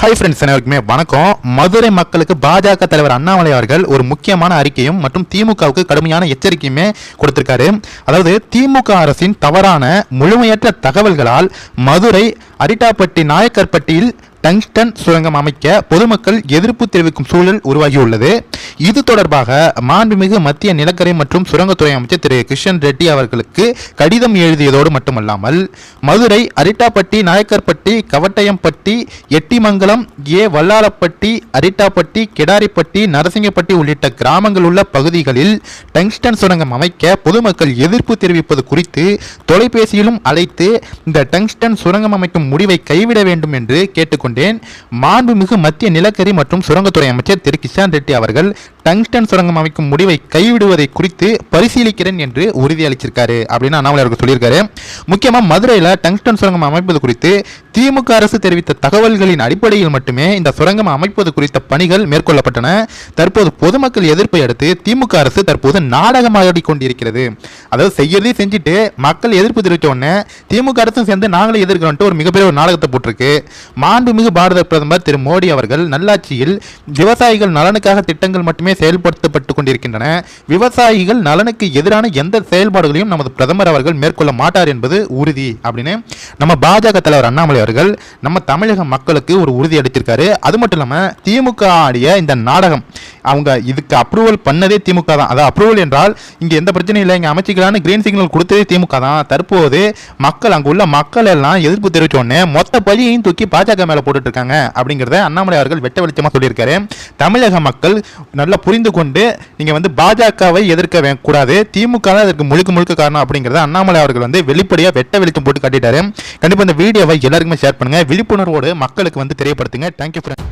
Hi friends அனைவருக்குமே வணக்கம். மதுரை மக்களுக்கு பாஜக தலைவர் அண்ணாமலை அவர்கள் ஒரு முக்கியமான அறிக்கையும் மற்றும் திமுகவுக்கு கடுமையான எச்சரிக்கையுமே கொடுத்திருக்காரு. அதாவது திமுக அரசின் தவறான முழுமையற்ற தகவல்களால் மதுரை அரிட்டாப்பட்டி நாயக்கர்பட்டியில் டங்ஸ்டன் சுரங்கம் அமைக்க பொதுமக்கள் எதிர்ப்பு தெரிவிக்கும் சூழல் உருவாகியுள்ளது. இது தொடர்பாக மாண்புமிகு மத்திய நிலக்கரி மற்றும் சுரங்கத்துறை அமைச்சர் திரு கிஷன் ரெட்டி அவர்களுக்கு கடிதம் எழுதியதோடு மட்டுமல்லாமல் மதுரை அரிட்டாப்பட்டி நாயக்கர்பட்டி கவட்டயம்பட்டி எட்டிமங்கலம் ஏ வல்லாளப்பட்டி அரிட்டாப்பட்டி கிடாரிப்பட்டி நரசிங்கப்பட்டி உள்ளிட்ட கிராமங்கள் உள்ள பகுதிகளில் டங்ஸ்டன் சுரங்கம் அமைக்க பொதுமக்கள் எதிர்ப்பு தெரிவிப்பது குறித்து தொலைபேசியிலும் அழைத்து இந்த டங்ஸ்டன் சுரங்கம் அமைக்கும் முடிவை கைவிட வேண்டும் என்று கொண்டேன். மாண்புமிகு மத்திய நிலக்கரி மற்றும் சுரங்கத்துறை அமைச்சர் திரு. கிஷான் ரெட்டி அவர்கள் டங்ஸ்டன் சுரங்கம் அமைக்கும் முடிவை கைவிடுவதை குறித்து பரிசீலிக்கிறேன் என்று உறுதியளிச்சிருக்காரு அப்படின்னு அண்ணாமலை அவர்கள் சொல்லியிருக்காரு. முக்கியமாக மதுரையில் டங்ஸ்டன் சுரங்கம் அமைப்பது குறித்து திமுக அரசு தெரிவித்த தகவல்களின் அடிப்படையில் மட்டுமே இந்த சுரங்கம் அமைப்பது குறித்த பணிகள் மேற்கொள்ளப்பட்டன. தற்போது பொதுமக்கள் எதிர்ப்பை அடுத்து திமுக அரசு தற்போது நாடகமாடி கொண்டிருக்கிறது அதாவது செய்யறதே செஞ்சுட்டு மக்கள் எதிர்ப்பு தெரிவித்த உடனே திமுக அரசும் சேர்ந்து நாங்களே எதிர்க்கிறோன்ட்டு ஒரு மிகப்பெரிய ஒரு நாடகத்தை போட்டிருக்கு. மாண்பு மாண்புமிகு பாரத பிரதமர் திரு மோடி அவர்கள் நல்லாட்சியில் விவசாயிகள் நலனுக்காக திட்டங்கள் மட்டுமே செயல்படுத்தப்பட்டு கொண்டிருக்கின்றன. விவசாயிகள் நலனுக்கு எதிரான எந்த செயல்பாடுகளையும் நமது பிரதமர் அவர்கள் மேற்கொள்ள மாட்டார் என்பது உறுதி அப்படின்னு நம்ம பாஜக தலைவர் அண்ணாமலை அவர்கள் நம்ம தமிழக மக்களுக்கு ஒரு உறுதி அளித்திருக்காரு. அது மட்டும் இல்லாமல் திமுக ஆடிய இந்த நாடகம் அவங்க இதுக்கு அப்ரூவல் பண்ணதே திமுக தான். அதாவது அப்ரூவல் என்றால் இங்கே எந்த பிரச்சனையும் இல்லை இங்கே அமைச்சிக்கலான்னு கிரீன் சிக்னல் கொடுத்ததே திமுக தான். தற்போது மக்கள் அங்கே உள்ள மக்கள் எல்லாம் எதிர்ப்பு தெரிவித்தோடனே மொத்த பழியையும் தூக்கி பாஜக மேலே போட்டுட்டு இருக்காங்க அப்படிங்கிறத அண்ணாமலை அவர்கள் வெட்ட வெளிச்சமாக சொல்லியிருக்காரு. தமிழக மக்கள் நல்லா புரிந்து கொண்டு நீங்கள் வந்து பாஜகவை எதிர்க்க வே- கூடாது திமுக தான் இதற்கு முழுக்க முழுக்க காரணம் அப்படிங்கிறத அண்ணாமலை அவர்கள் வந்து வெளிப்படையாக வெட்ட வெளிச்சம் போட்டு காட்டிட்டாரு. கண்டிப்பாக இந்த வீடியோவை எல்லாருக்குமே ஷேர் பண்ணுங்க. விழிப்புணர்வோடு மக்களுக்கு வந்து தெரியப்படுத்துங்க. Thank you friend